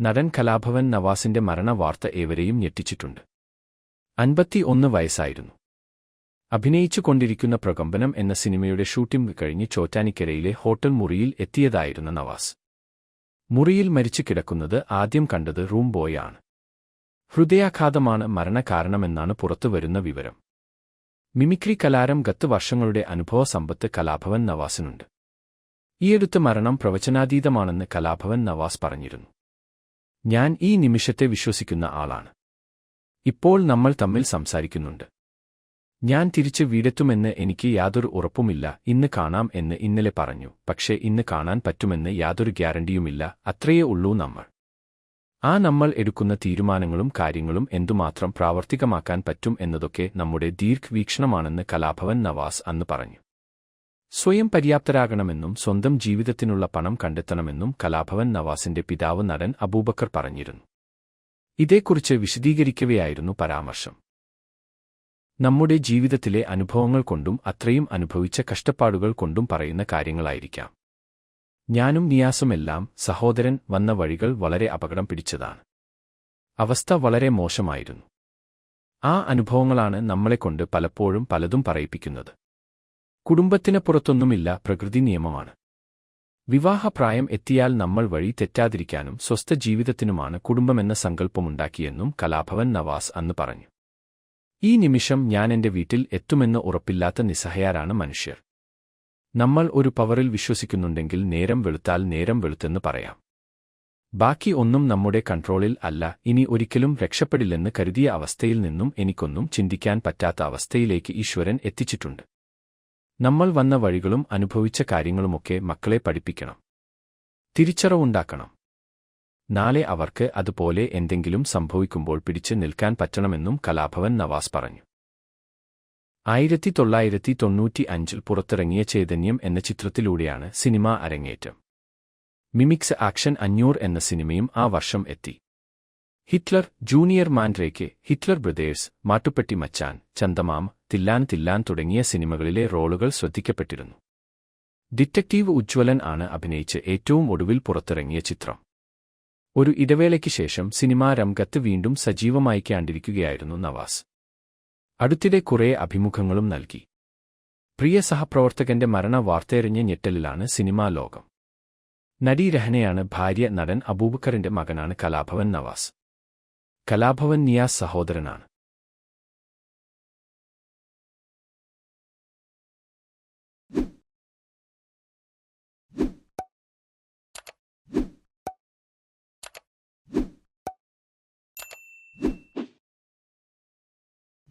നടൻ കലാഭവൻ നവാസിന്റെ മരണവാർത്ത ഏവരെയും ഞെട്ടിച്ചിട്ടുണ്ട്. അൻപത്തി ഒന്ന് വയസ്സായിരുന്നു. അഭിനയിച്ചു കൊണ്ടിരിക്കുന്ന പ്രകമ്പനം എന്ന സിനിമയുടെ ഷൂട്ടിംഗ് കഴിഞ്ഞ് ചോറ്റാനിക്കരയിലെ ഹോട്ടൽ മുറിയിൽ എത്തിയതായിരുന്ന നവാസ്. മുറിയിൽ മരിച്ചു കിടക്കുന്നത് ആദ്യം കണ്ടത് റൂം ബോയാണ്. ഹൃദയാഘാതമാണ് മരണകാരണമെന്നാണ് പുറത്തുവരുന്ന വിവരം. മിമിക്രി കലാരം ഗത്ത് വർഷങ്ങളുടെ അനുഭവ സമ്പത്ത് കലാഭവൻ നവാസിനുണ്ട്. ഈയടുത്ത് മരണം പ്രവചനാതീതമാണെന്ന് കലാഭവൻ നവാസ് പറഞ്ഞിരുന്നു. ഞാൻ ഈ നിമിഷത്തെ വിശ്വസിക്കുന്ന ആളാണ്. ഇപ്പോൾ നമ്മൾ തമ്മിൽ സംസാരിക്കുന്നുണ്ട്. ഞാൻ തിരിച്ച് വീടെത്തുമെന്ന് എനിക്ക് യാതൊരു ഉറപ്പുമില്ല ഇന്ന് കാണാം എന്ന് ഇന്നലെ പറഞ്ഞു പക്ഷേ ഇന്ന് കാണാൻ പറ്റുമെന്ന് യാതൊരു ഗ്യാരണ്ടിയുമില്ല അത്രയേ ഉള്ളൂ നമ്മൾ. ആ നമ്മൾ എടുക്കുന്ന തീരുമാനങ്ങളും കാര്യങ്ങളും എന്തുമാത്രം പ്രാവർത്തികമാക്കാൻ പറ്റും എന്നതൊക്കെ നമ്മുടെ ദീർഘവീക്ഷണമാണെന്ന് കലാഭവൻ നവാസ് അന്ന് പറഞ്ഞു. സ്വയം പര്യാപ്തരാകണമെന്നും സ്വന്തം ജീവിതത്തിനുള്ള പണം കണ്ടെത്തണമെന്നും കലാഭവൻ നവാസിന്റെ പിതാവ് നടൻ അബൂബക്കർ പറഞ്ഞിരുന്നു. ഇതേക്കുറിച്ച് വിശദീകരിക്കവെയായിരുന്നു പരാമർശം. നമ്മുടെ ജീവിതത്തിലെ അനുഭവങ്ങൾ കൊണ്ടും അത്രയും അനുഭവിച്ച കഷ്ടപ്പാടുകൾ കൊണ്ടും പറയുന്ന കാര്യങ്ങളായിരിക്കാം. ഞാനും നിയാസുമെല്ലാം സഹോദരൻ വന്ന വഴികൾ വളരെ അപകടം പിടിച്ചതാണ്. അവസ്ഥ വളരെ മോശമായിരുന്നു. ആ അനുഭവങ്ങളാണ് നമ്മളെക്കൊണ്ട് പലപ്പോഴും പലതും പറയിപ്പിക്കുന്നത്. കുടുംബത്തിന് പുറത്തൊന്നുമില്ല പ്രകൃതി നിയമമാണ്. വിവാഹപ്രായം എത്തിയാൽ നമ്മൾ വഴി തെറ്റാതിരിക്കാനും സ്വസ്ഥ ജീവിതത്തിനുമാണ് കുടുംബമെന്ന സങ്കല്പമുണ്ടാക്കിയെന്നും കലാഭവൻ നവാസ് അന്ന് പറഞ്ഞു. ഈ നിമിഷം ഞാൻ എന്റെ വീട്ടിൽ എത്തുമെന്ന് ഉറപ്പില്ലാത്ത നിസ്സഹയാരാണ് മനുഷ്യർ. നമ്മൾ ഒരു പവറിൽ വിശ്വസിക്കുന്നുണ്ടെങ്കിൽ നേരം വെളുത്താൽ നേരം വെളുത്തെന്ന് പറയാം. ബാക്കി ഒന്നും നമ്മുടെ കൺട്രോളിൽ അല്ല ഇനി ഒരിക്കലും രക്ഷപ്പെടില്ലെന്ന് കരുതിയ അവസ്ഥയിൽ നിന്നും എനിക്കൊന്നും ചിന്തിക്കാൻ പറ്റാത്ത അവസ്ഥയിലേക്ക് ഈശ്വരൻ എത്തിച്ചിട്ടുണ്ട്. നമ്മൾ വന്ന വഴികളും അനുഭവിച്ച കാര്യങ്ങളുമൊക്കെ മക്കളെ പഠിപ്പിക്കണം. തിരിച്ചറവുണ്ടാക്കണം. നാളെ അവർക്ക് അതുപോലെ എന്തെങ്കിലും സംഭവിക്കുമ്പോൾ പിടിച്ചു നിൽക്കാൻ പറ്റണമെന്നും കലാഭവൻ നവാസ് പറഞ്ഞു. ആയിരത്തി തൊള്ളായിരത്തി തൊണ്ണൂറ്റി അഞ്ചിൽ പുറത്തിറങ്ങിയ ചൈതന്യം എന്ന ചിത്രത്തിലൂടെയാണ് സിനിമ അരങ്ങേറ്റം. മിമിക്സ് ആക്ഷൻ അഞ്ഞൂർ എന്ന സിനിമയും ആ വർഷം എത്തി. Hitler junior Mandrake Hitler brothers Mattupetti Machan Chandamama Thillana തില്ലാൻ തുടങ്ങിയ സിനിമകളിലെ റോളുകൾ ശ്രദ്ധിക്കപ്പെട്ടിരുന്നു. ഡിറ്റക്റ്റീവ് ഉജ്ജ്വലൻ ആണ് അഭിനയിച്ച് ഏറ്റവും ഒടുവിൽ പുറത്തിറങ്ങിയ ചിത്രം. ഒരു ഇടവേളയ്ക്ക് ശേഷം സിനിമാ രംഗത്ത് വീണ്ടും സജീവമായിക്കാണ്ടിരിക്കുകയായിരുന്നു നവാസ്. അടുത്തിടെ കുറേ അഭിമുഖങ്ങളും നൽകി. പ്രിയ സഹപ്രവർത്തകന്റെ മരണ വാർത്തയെറിഞ്ഞ ഞെട്ടലിലാണ് സിനിമാ ലോകം. നടി രഹനയാണ് ഭാര്യ നടൻ അബൂബക്കറിന്റെ മകനാണ് കലാഭവൻ നവാസ്. കലാഭവൻ നിയാസ് സഹോദരനാണ്.